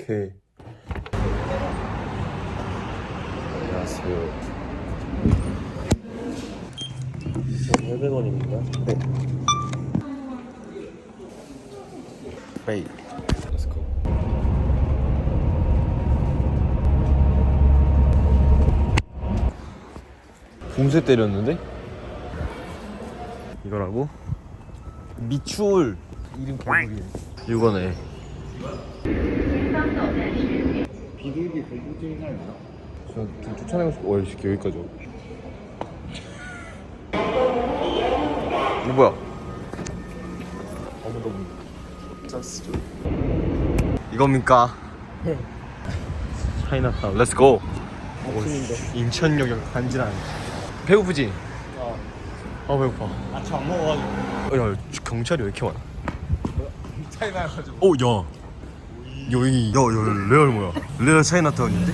오케이. 안녕하세요. 2,800원입니다. 네. 페이. Let's go. 붕세 때렸는데? 이거라고? 미추홀 이름 개구리 이거네 비둘기 공포증이 날 나. 저좀 추천하고 싶어 어이 새끼 여기까지 와 이거 뭐야 아무도 없네 짜스죠 이겁니까? 차이나타운 렛츠고 아침인데. 인천역역 간지나네 배고프지? 어. 아 배고파 아침 안 먹어가지고. 야 경찰이 왜 이렇게 많아 차이 나가지고. 오, 야. 여기, 야, 야, 레알 뭐야? 레알 차이나타운인데?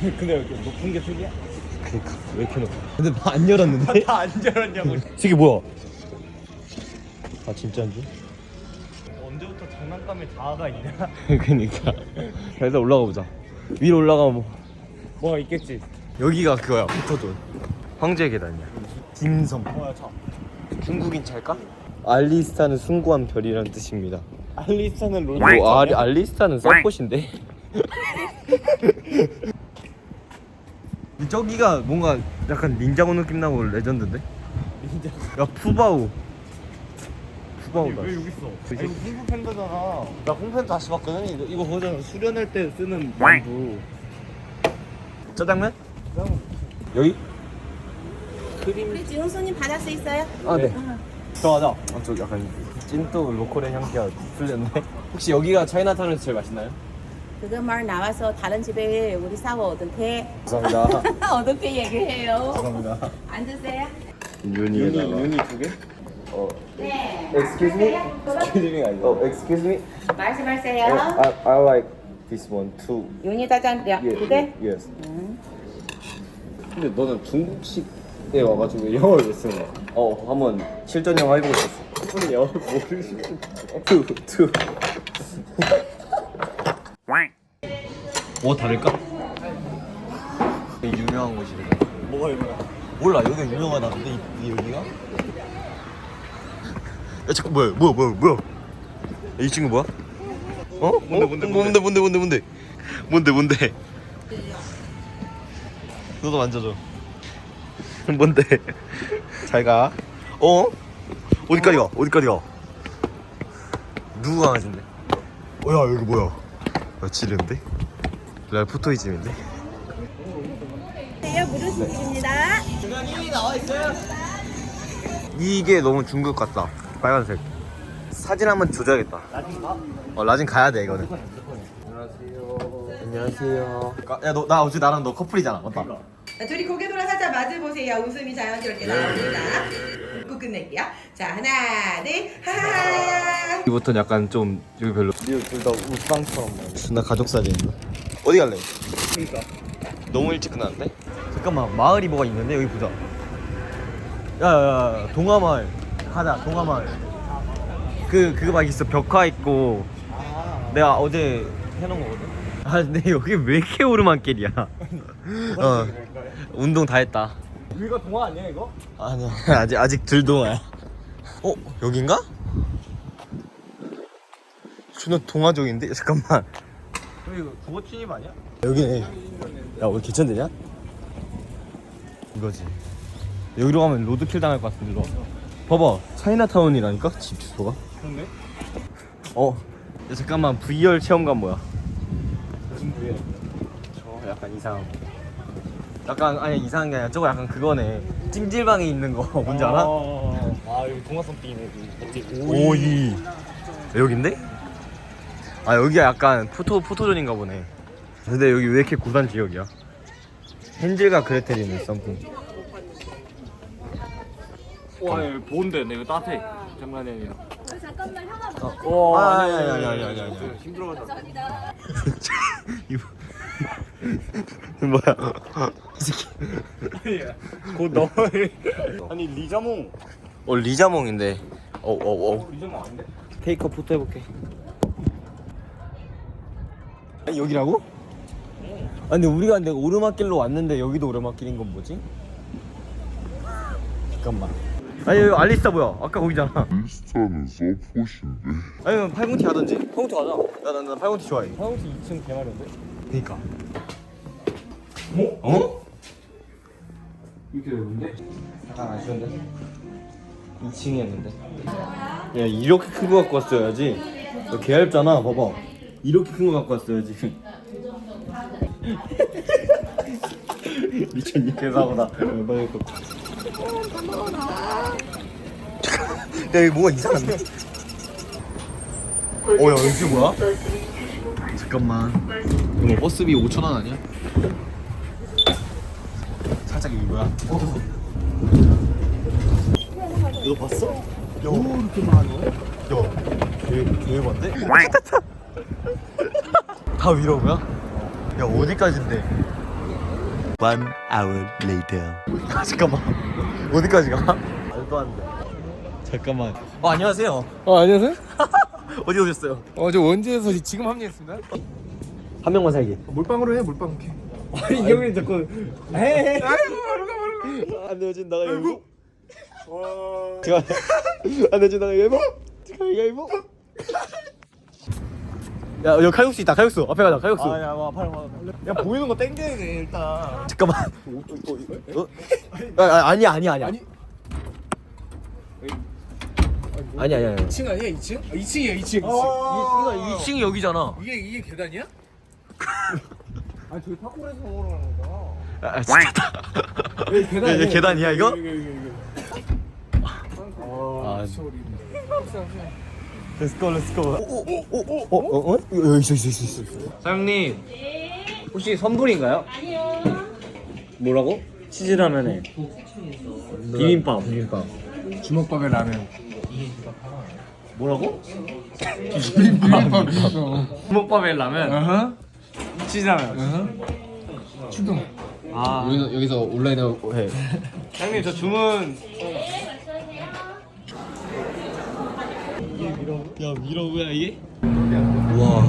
근데 왜 이렇게 높은 게 특이야? 그니까, 왜 이렇게 높아? 근데 다안 열었는데? 다안 저랬냐고. 이게 뭐야? 아, 진짜인 줄? 언제부터 장난감에 자아가 있냐? 그니까. 일단 올라가 보자. 위로 올라가면 뭐. 뭐가 있겠지. 여기가 그거야, 포토존. 황제의 계단이야. 딤섬. 뭐야 차. 중국인 차일까? 알리스타는 숭고한 별이라는 뜻입니다. 알리스타는 롤. 뭐, 알, 알리스타는 쌀꽃인데? 저기가 뭔가 약간 닌자고 느낌 나고 레전드인데? 닌자. 야 푸바오 푸바오다 왜 여기 있어? 아, 이거 홍보 팬더잖아. 나 홍팬 다시 봤거든. 이거 이거 그거잖아. 수련할 때 쓰는 만두. 짜장면? 여기? 우리 지훈 손님 받을 수 있어요? 아 네 들어가자 아, 저 약간 찐또 로컬의 향기가 풀렸네 혹시 여기가 차이나타운에서 제일 맛있나요? 그거 말 나와서 다른 집에 우리 사고 어떻게 감사합니다 어떻게 얘기해요? 감사합니다 앉으세요. 윤이에다가 윤이 두 개? 어 네. excuse me? excuse me 아니고 어 excuse me? 말씀하세요. I, I like this one too 윤희 Yeah, 두 개? yes 음. 근데 너는 중국식 에 와가지고 영어를 왜 거야? 어 한번 실전 영어 해보고 싶었어 무슨 영어 모르시 투, 투. 뭐 다를까? 유명한 곳이래. 뭐가 이거야? 몰라 여기가 유명하다는데 이, 이 여기가? 야 잠깐 뭐야 뭐야 뭐야 뭐야? 야, 이 친구 뭐야? 어? 뭔데 뭔데 뭔데 뭔데 뭔데 뭔데 뭔데 뭔데? 너도 만져줘. 뭔데? 잘 가. 어? 어디까지 가? 어디까지 가? 누구 강아지인데? 어, 야 여기 뭐야? 야 지른데? 나 포토이즘인데? 네, 무료 수입니다. 이게 너무 중국 같다. 빨간색. 사진 한번 조져야겠다. 나중에 봐. 어 라진 가야 돼 이거는. 안녕하세요. 안녕하세요. 야 너 나 어제 나랑 너 커플이잖아. 맞다. 자, 둘이 고개 돌아 살짝 맞아보세요. 웃음이 자연스럽게 나옵니다. 웃고 끝낼게요. 자, 하나, 둘, 하하하. 이부터는 약간 좀 여기 별로. 둘다 웃방처럼. 나 가족 사진인가? 어디 갈래? 그러니까. 너무 일찍 끝났는데? 잠깐만 마을이 뭐가 있는데 여기 보자. 야야야 동화마을 가자 동화마을. 그 그거 막 있어 벽화 있고 아. 내가 어제 해놓은 거거든. 아 근데 여기 왜 이렇게 오르막길이야? 어 운동 다 했다. 여기가 동화 아니야 이거? 아니야 아직 아직 들동아야. 어 여긴가? 존나 동화적인데 잠깐만. 이거 국어 침입 아니야? 여기네. 야, 오늘 개천되냐? 이거지. 여기로 가면 로드킬 당할 것 같은데, 너. 봐봐. 차이나타운이라니까? 집 주소가? 그렇네. 어. 야, 잠깐만. VR 체험관 뭐야? 약간 이상한 거. 약간, 아니, 이상한 게 아니라 저거 약간 그거네. 찜질방에 있는 거. 뭔지 알아? 아 여기 동화선 띠네 여기. 뭐지? 오이. 여긴데? 아, 여기가 약간 포토, 포토존인가 보네. 근데 여기 왜 이렇게 고단 지역이야? 헨젤과 그레텔이네, 썸띵. 와 여기 보온대. 내 이거 따뜻해. 장난이 아니라. 잠깐만 형아 어. 와 아니, 아니, 아니, 아니, 아니, 아니. 힘들어가지고. 이거 뭐야? 이 새끼. 곧 넘어. 아니 리자몽. 어 리자몽인데. 어어 어, 어. 리자몽 아닌데? 테이크 포토 해볼게. 아니, 여기라고? 아 근데 우리가 근데 오르막길로 왔는데 여기도 오르막길인 건 뭐지? 잠깐만 아니 여기 알리스타 뭐야 아까 거기잖아 인스타는 서폿인데 아니면 팔공티 가든지 팔공티 가자 나나 나 팔공티 좋아해 팔공티 2층 개마련데 그니까 어? 어? 이렇게 되는데? 약간 아쉬운데 2층이었는데 야 이렇게 큰 거 갖고 왔어야지 너 개얇잖아 봐봐 이렇게 큰 거 갖고 왔어야지 미쳤니 개사보다 빨리 또. 야 여기 뭐가 이상한데? 어야 여기 뭐야? 잠깐만 이거 뭐 버스비 5천 원 아니야? 여기 뭐야? 이거 봤어? 야, 이렇게 많아? 야, 개, 개반데? 다 위로고야? 야, 어디까지인데? One hour later. 아, 잠깐만. 어디까지 가? 말도 안 돼. 잠깐만. 어, 안녕하세요. 어 안녕하세요. 어디 오셨어요? 어 저 원주에서 지금 합류했습니다. 한 명만 살기. 몰빵으로 해 몰빵. 아니, 이 형님 자꾸. 에이. 안 내어진 나가 이거. 제가 안 내어진 나가 이거. 제가 이거. 야 여기 칼국수 있다 칼국수 앞에 가자 칼국수 아 야 와팔야 보이는 거 땡겨야 돼 일단 잠깐만 어? 아, 아, 아니야 아니야 아니야 아니. 아니 아니 아니 2층 아니야 2층? 2층이야 2층. 이거 2층이 여기잖아 이게 이게 계단이야? 아니 저기 파쿠르에서 먹으러 가는 거다. 아, 아 진짜 여기 계단. 이게 계단이야, 이거? 여기 여기 여기. 아. 아. 렛츠고 렛츠고 오오오오 어? 어? 어? 여기 있어 있어 있어 있어 사장님 혹시 선불인가요? 아니요 뭐라고? 치즈라면에 비빔밥 비빔밥 주먹밥에 라면. 뭐라고? 비빔밥 있어. 주먹밥에 라면. 어허. 출동. 아. 여기서 여기서 온라인에 해. 사장님 저 주문. 야 미러브야 이게? 와.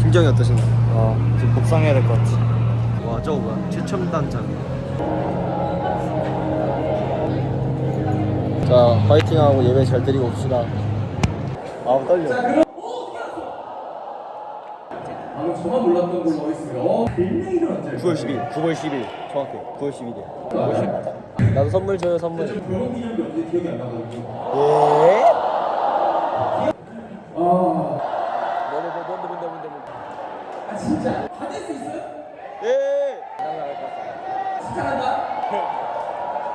심정이 어떠신가요? 와 지금 복상해야 될 것 같아. 와 저거 뭐야? 최첨단장. 자 파이팅하고 예배 잘 드리고 옵시다. 아우 떨려 저만 몰랐던 걸로 하겠습니다. 어, 9월 10일 9월 10일 정확해. 9월 10일이야. 9월 10일. 나도 선물 줘요 선물. 예? 뭔데 뭔데 뭔데 뭔데 뭔데 아 진짜? 받을 수 있어요? 예! 나갈 것 같아 진짜 간다?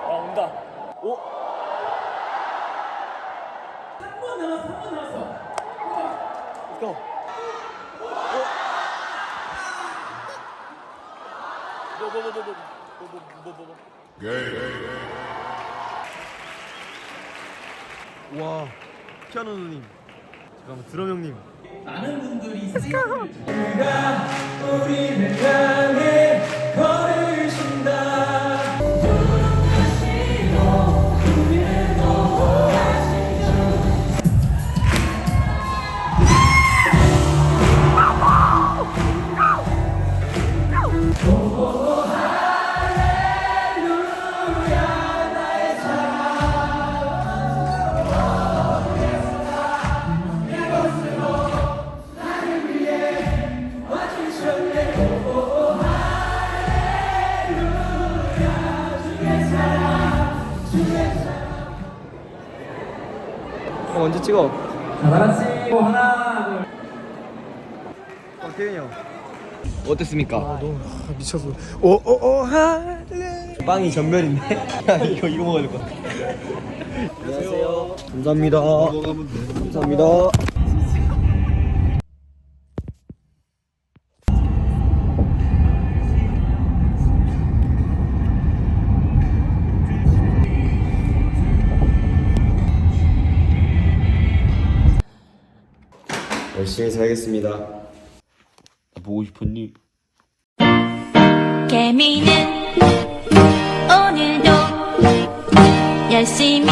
아 온다. 오? 한번 남았어 한 번 남았어. Let's 와 피아노 누님. 잠깐만 드럼 형님 어, 언제 찍어? 다 같이 하나 어, 태윤이 형 어땠습니까? 너무 미쳤어. 오오오 하. 빵이 전멸인데? 이거 이거 먹어야 될 것 같아 안녕하세요 감사합니다 감사합니다 열심히 살겠습니다 보고 싶었니? 개미는 오늘도 열심히